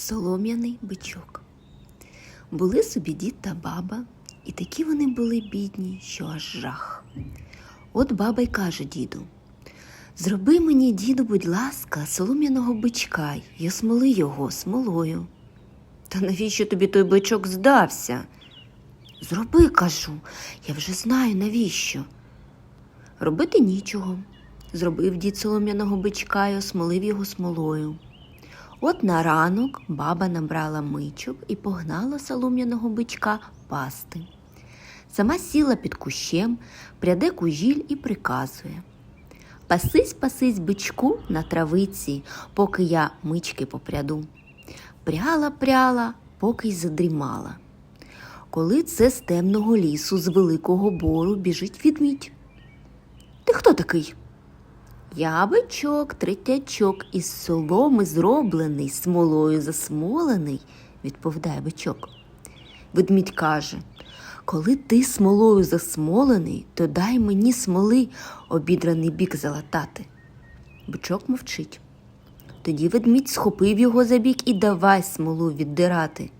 Солом'яний бичок. Були собі дід та баба, і такі вони були бідні, що аж жах. От баба й каже діду: Зроби мені, діду, будь ласка, солом'яного бичка й осмоли його смолою. Та навіщо тобі той бичок здався? Зроби, кажу, я вже знаю навіщо. Робити нічого. Зробив дід солом'яного бичка й осмолив його смолою. От на ранок баба набрала мичок і погнала солом'яного бичка пасти. Сама сіла під кущем, пряде кужіль і приказує. Пасись, пасись, бичку на травиці, поки я мички попряду. Пряла, пряла, поки й задрімала. Коли це з темного лісу, з великого бору біжить відмідь. Ти хто такий? Я бичок, третячок, із соломи зроблений, смолою засмолений, відповідає бичок. Ведмідь каже, коли ти смолою засмолений, то дай мені смоли обідраний бік залатати. Бичок мовчить. Тоді ведмідь схопив його за бік і давай смолу віддирати.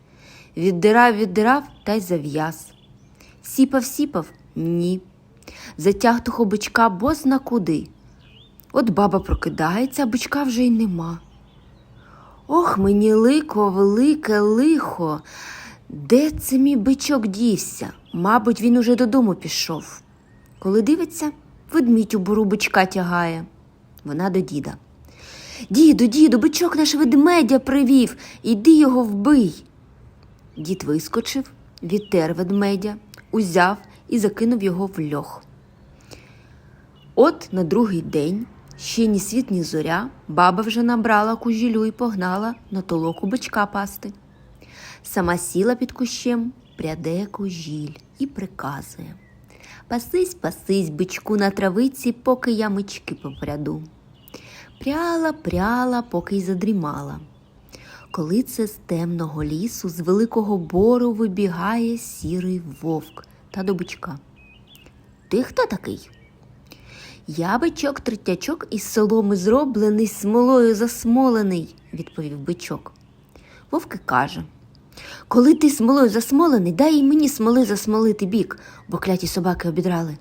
Віддирав, віддирав та й зав'яз. Сіпав, сіпав ні. Затяг того бичка бозна куди. От баба прокидається, а бичка вже й нема. Ох, мені лико, велике лихо. Де це мій бичок дівся? Мабуть, він уже додому пішов. Коли дивиться, ведмідь у бору бичка тягає. Вона до діда. Діду, діду, бичок наш ведмедя привів, іди його вбий. Дід вискочив, відтер ведмедя, узяв і закинув його в льох. От на другий день, ще ні світ, ні зоря, баба вже набрала кужілю і погнала на толоку бичка пасти. Сама сіла під кущем, пряде кужіль і приказує. Пасись, пасись, бичку на травиці, поки я мички попряду. Пряла, пряла, поки й задрімала. Коли це з темного лісу, з великого бору вибігає сірий вовк та до бичка. Ти хто такий? Я бичок третячок із соломи зроблений, смолою засмолений, відповів бичок. Вовк каже Коли ти смолою засмолений, дай і мені смоли засмолити бік, бо кляті собаки обідрали.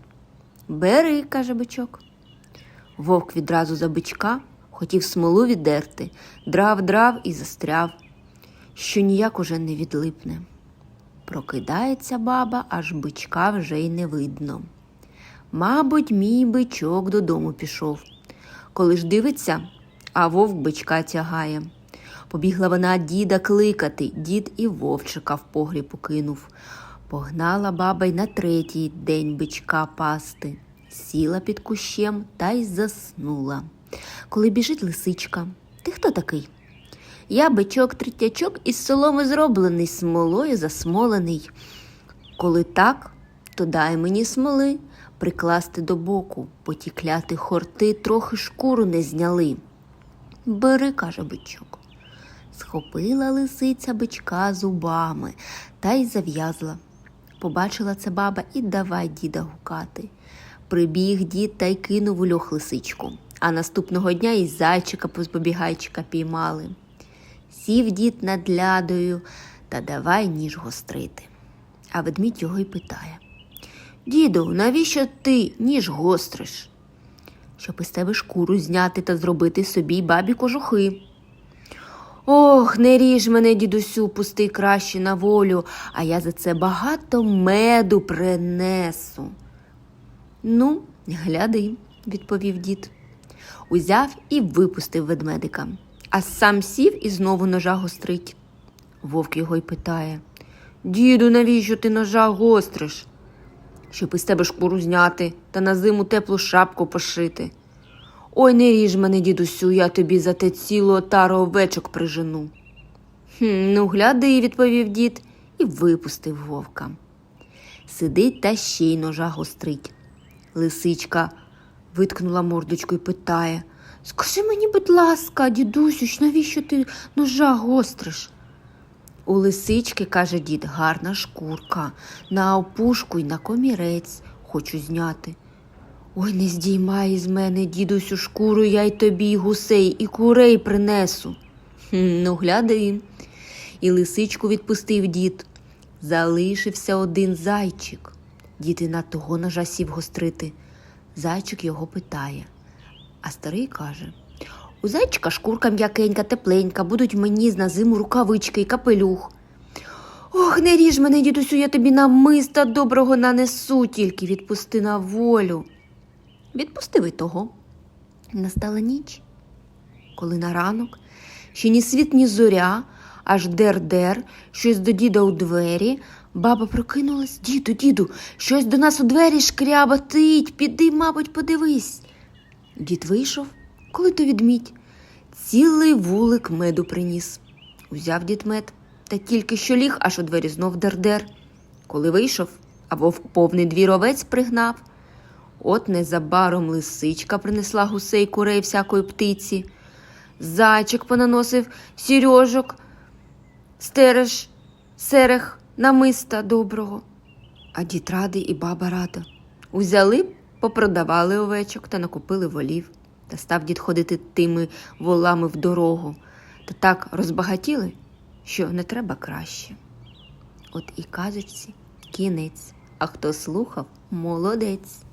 Бери, каже бичок. Вовк відразу за бичка хотів смолу віддерти, драв, драв і застряв, що ніяк уже не відлипне. Прокидається баба, аж бичка вже й не видно. Мабуть, мій бичок додому пішов. Коли ж дивиться, а вовк бичка тягає. Побігла вона діда кликати, дід і вовчика в погріб покинув. Погнала баба й на третій день бичка пасти, сіла під кущем та й заснула. Коли біжить лисичка, ти хто такий? Я бичок третячок із соломи зроблений, смолою засмолений. Коли так, то дай мені смоли прикласти до боку, бо ті кляти хорти трохи шкуру не зняли. Бери, каже бичок. Схопила лисиця бичка зубами та й зав'язла. Побачила це баба і давай діда гукати. Прибіг дід та й кинув у льох лисичку, а наступного дня і зайчика позбобігайчика піймали. Сів дід над лядою та давай ніж гострити. А ведмідь його й питає Діду, навіщо ти ніж гостриш? Щоб із тебе шкуру зняти та зробити собі бабі кожухи. Ох, не ріж мене, дідусю, пусти краще на волю, а я за це багато меду принесу. Ну, гляди, відповів дід. Узяв і випустив ведмедика, а сам сів і знову ножа гострить. Вовк його й питає Діду, навіщо ти ножа гостриш? Щоб із тебе шкуру зняти та на зиму теплу шапку пошити. Ой, не ріж мене, дідусю, я тобі за те цілу отару овечок прижену. Хм, ну, гляди, відповів дід і випустив вовка. Сидить та ще й ножа гострить. Лисичка виткнула мордочку і питає Скажи мені, будь ласка, дідусю, навіщо ти ножа гостриш? У лисички, каже дід, гарна шкурка, на опушку й на комірець хочу зняти. Ой, не здіймай із мене, дідусю, шкуру, я й тобі, й гусей, і курей принесу. Хм, ну, гляди, і лисичку відпустив дід. Залишився один зайчик. Дід і на того ножа сів гострити. Зайчик його питає. А старий каже: У зайчика шкурка м'якенька, тепленька, будуть мені на зиму рукавички і капелюх. Ох, не ріж мене, дідусю, я тобі намиста доброго нанесу, тільки відпусти на волю. Відпустив і того. Настала ніч, коли на ранок ще ні світ, ні зоря, аж дер-дер, щось до діда у двері. Баба прокинулась. Діду, діду, щось до нас у двері шкряботить. Піди, мабуть, подивись. Дід вийшов, коли то відмідь. Цілий вулик меду приніс. Узяв дід мед, та тільки що ліг, аж у двері знов дер-дер. Коли вийшов, а вовк повний двір овець пригнав. От незабаром лисичка принесла гусей, курей всякої птиці. Зайчик понаносив сірьожок, стереж, серех, намиста доброго. А дід радий і баба рада. Узяли, попродавали овечок та накупили волів. Та став дід ходити тими волами в дорогу. Та так розбагатіли, що не треба краще. От і казочці кінець, а хто слухав, молодець.